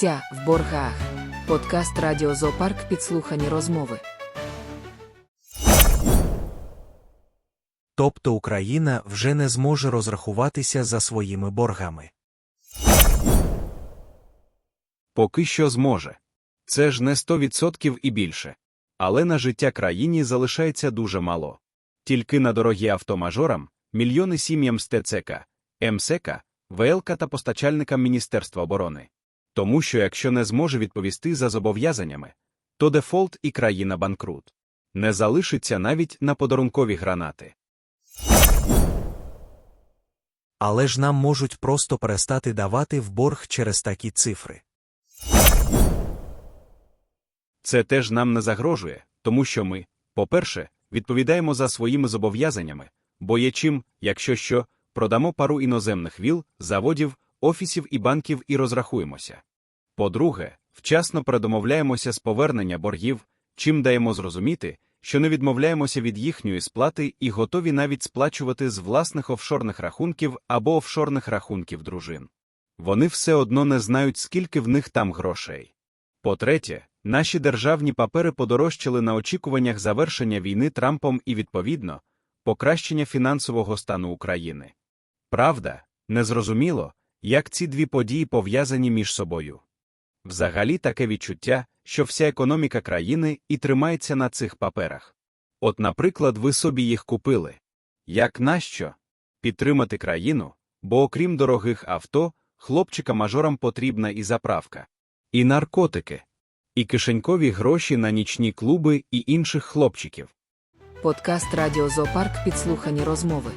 Вся в боргах. Подкаст Радіо Зоопарк підслухані розмови. Тобто Україна вже не зможе розрахуватися за своїми боргами. Поки що зможе. Це ж не 100% і більше. Але на життя країні залишається дуже мало. Тільки на дорогі автомажорам, мільйони сім'ям з ТЦК, МСК, ВЛК та постачальникам Міністерства оборони. Тому що якщо не зможе відповісти за зобов'язаннями, то дефолт і країна банкрут. Не залишиться навіть на подарункові гранати. Але ж нам можуть просто перестати давати в борг через такі цифри. Це теж нам не загрожує, тому що ми, по-перше, відповідаємо за своїми зобов'язаннями, бо є чим, якщо що, продамо пару іноземних віл, заводів, офісів і банків і розрахуємося. По-друге, вчасно передомовляємося з повернення боргів, чим даємо зрозуміти, що не відмовляємося від їхньої сплати і готові навіть сплачувати з власних офшорних рахунків або офшорних рахунків дружин. Вони все одно не знають, скільки в них там грошей. По-третє, наші державні папери подорожчали на очікуваннях завершення війни Трампом і, відповідно, покращення фінансового стану України. Правда, незрозуміло, як ці дві події пов'язані між собою. Взагалі таке відчуття, що вся економіка країни і тримається на цих паперах. От, наприклад, ви собі їх купили. Як нащо? Підтримати країну, бо окрім дорогих авто, хлопчика-мажорам потрібна і заправка, і наркотики, і кишенькові гроші на нічні клуби і інших хлопчиків. Подкаст Радіо Зоопарк підслухані розмови.